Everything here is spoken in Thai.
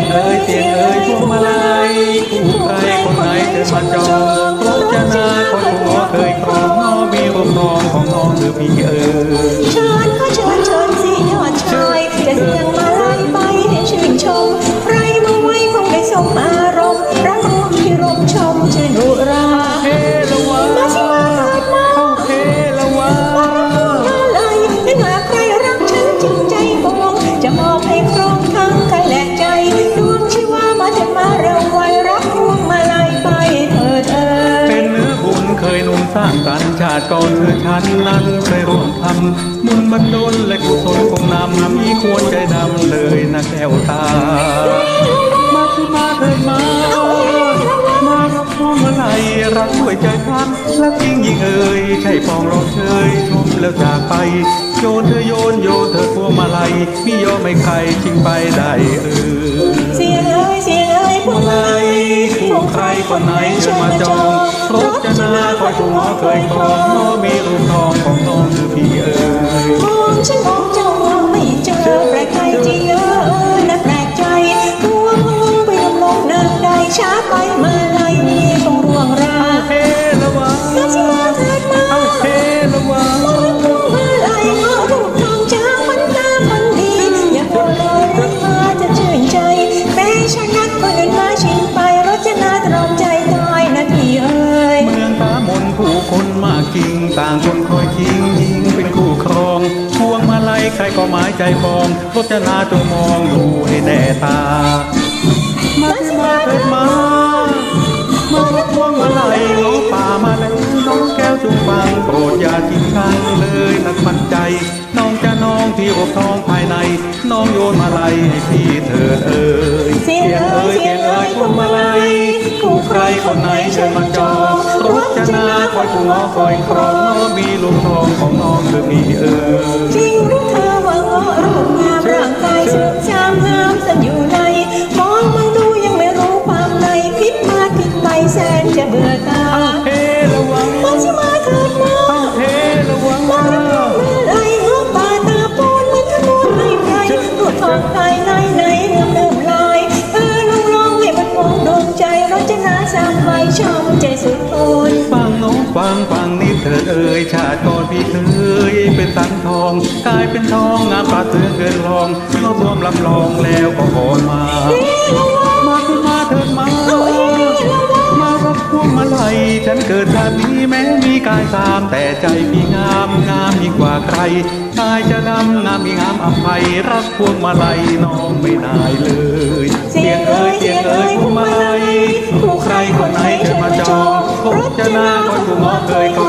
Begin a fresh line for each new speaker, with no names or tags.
งเอ้ยเสียงเอ้ยพวงมาลัยผู้ใครคนไหนเดินมาจองรจนาคนหัวเคยครองน้องมีรูปน้องของน้องหรือพี่เอ๋ย
เชิญก็เชิญเชิญสิยอดชายจะเสียงมาไล่ไปให้ชื่นชมใครมาไว้คงได้สมอารมณ์รักรวมที่รมชมชื่น สร้างกั
นชาติก่อนคือฉันนั้นเคยร่วมทำบุญบันดลและกุศลคงนำมีควรใจดำเลยนะแก้วตา มาคือมาเถิดมา มารับพวงมาลัยรักด้วยใจพันรักจริงยิ่งเอ่ยใช่ปองรองเชยชมแล้วจากไป โยนเธอโยนโยนเธอพวงมาลัยพี่ยอมไม่ใครจริงไปได้เอ่ย
เสียงเอ้ยเสียงเอ้ยพวงมาลัย
คู่ใครคนไหนเชิญมาจองรถจะนาคอยหัวเคยครองน้มีรูปทองของน้า
งคนคอย
ชิงยิงเป็นคู่ครองพวงมาลัยใครก็หมายใจปองรถจะนาจงมองดูให้แน่ตา มาสิมาเถิดมามารับพวงมาลัยน้องป่ามาแล้วน้องแก้วจงฟังโปรดอย่าทิ้งทางเลยนักมั่นใจ น้องจะน้องที่อกทองภายใน น้องโยนมาลัยให้พี่เถิดเอ่ย
เสียงเอ่ยเสียงเอ่ยพวงมาลัย
คู่ใครคนไหนเชิญมาจอง รถจนาคอยผู้งอคอยครองน้องมีลูกทองของน้องคือพี่เอ่ย
จริงหรือเธอว่าเงาะรูปงามร่างกายสุดชามงามสันอยู่ในมองมันดูยังไม่รู้ความในคิดมาคิดไปแสนจะเบื่อตา
เฮระวัง
มาสิมาเถิดมา
เอาเฮระวัง
มารับรู้เมื่อไรเงาะป่าตาปนมือนขนวนให้ใครรูปทองภายในใน ยชา
ติก่อนพี่เคยเป็นสังทองกลายเป็นทองงามปลาเสือเกินรองเข้าท่วมลำลองแล้วก็ขอนมา มาขึ้มาเถิดมา มารับพวงมาลัยฉันเกิดชาตินี้แม้มีกายสามแต่ใจพี่งามงามยิ่งกว่าใครกายจะดำงามมีงามอภัย รักพวงมาลัยน้องไม่นายเลยเสียงเอ้ยเสียงเอ้ยพวงมาลัยผู้ใครคนไหนเธอมาจองพบจะนาคนผู้มองเคยเข